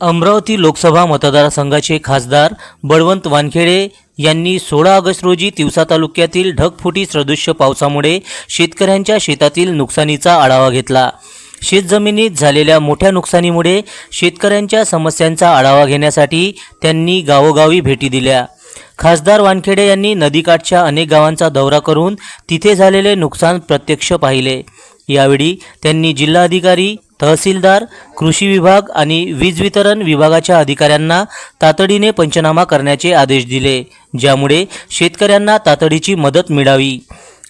अमरावती लोकसभा मतदारसंघाचे खासदार बळवंत वानखेडे यांनी सोळा ऑगस्ट रोजी तिवसा तालुक्यातील ढगफुटी सदृश्य पावसामुळे शेतकऱ्यांच्या शेतातील नुकसानीचा आढावा घेतला. शेतजमिनीत झालेल्या मोठ्या नुकसानीमुळे शेतकऱ्यांच्या समस्यांचा आढावा घेण्यासाठी त्यांनी गावोगावी भेटी दिल्या. खासदार वानखेडे यांनी नदीकाठच्या अनेक गावांचा दौरा करून तिथे झालेले नुकसान प्रत्यक्ष पाहिले. यावेळी त्यांनी जिल्हाधिकारी तहसीलदार कृषी विभाग आणि वीज वितरण विभागाच्या अधिकाऱ्यांना तातडीने पंचनामा करण्याचे आदेश दिले ज्यामुळे शेतकऱ्यांना तातडीची मदत मिळावी.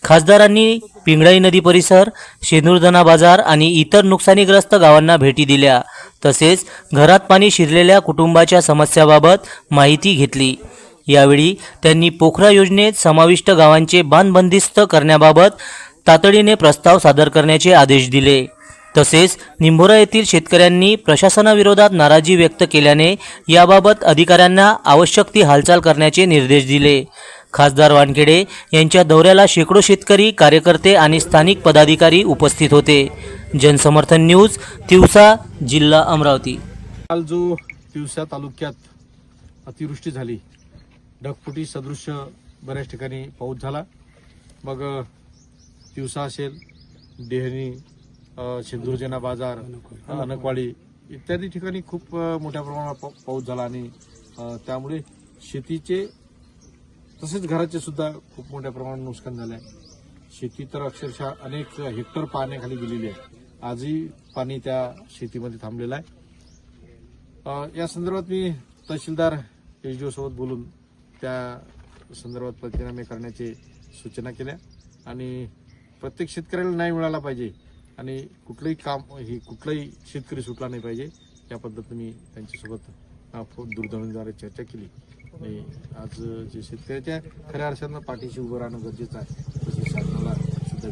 खासदारांनी पिंगळाई नदी परिसर शेंदूरधना बाजार आणि इतर नुकसानीग्रस्त गावांना भेटी दिल्या. तसेच घरात पाणी शिरलेल्या कुटुंबाच्या समस्याबाबत माहिती घेतली. यावेळी त्यांनी पोखरा योजनेत समाविष्ट गावांचे बांधबंदिस्त करण्याबाबत तातडीने प्रस्ताव सादर करण्याचे आदेश दिले. तसेच निंभोरा येथील शेतकऱ्यांनी प्रशासनाविरोधात नाराजी व्यक्त केल्याने याबाबत अधिकाऱ्यांना आवश्यक ती हालचाल करण्याचे निर्देश दिले. खासदार वानखेडे यांच्या दौऱ्याला शेकडो शेतकरी कार्यकर्ते आणि स्थानिक पदाधिकारी उपस्थित होते. जनसमर्थन न्यूज तिवसा जिल्हा अमरावती. काल जो तिवसा तालुक्यात अतिवृष्टी झाली ढगफुटी सदृश्य बऱ्याच ठिकाणी पाऊस झाला. मग तिवसा असेल डेहणी अ, शेंदुर्जना बाजार अनकवाडी इत्यादी ठिकाणी खूप मोठ्या प्रमाणात पाऊस झाला आणि त्यामुळे शेतीचे तसेच घराचे सुद्धा खूप मोठ्या प्रमाणात नुकसान झालं आहे. शेती तर अक्षरशः अनेक हेक्टर पाण्याखाली गेलेली आहे. आजही पाणी त्या शेतीमध्ये थांबलेलं आहे. या संदर्भात मी तहसीलदार एच सोबत बोलून त्या संदर्भात पंचनामे करण्याचे सूचना केल्या आणि प्रत्येक शेतकऱ्याला न्याय मिळाला पाहिजे आणि कुठलंही काम हे कुठलाही शेतकरी सुटला नाही पाहिजे. या पद्धतीने मी त्यांच्यासोबत दूरध्वनीद्वारे चर्चा केली. आणि आज जे शेतकऱ्याच्या खऱ्या अर्थानं पाठीशी उभं राहणं गरजेचं आहे तसं शासनाला सुद्धा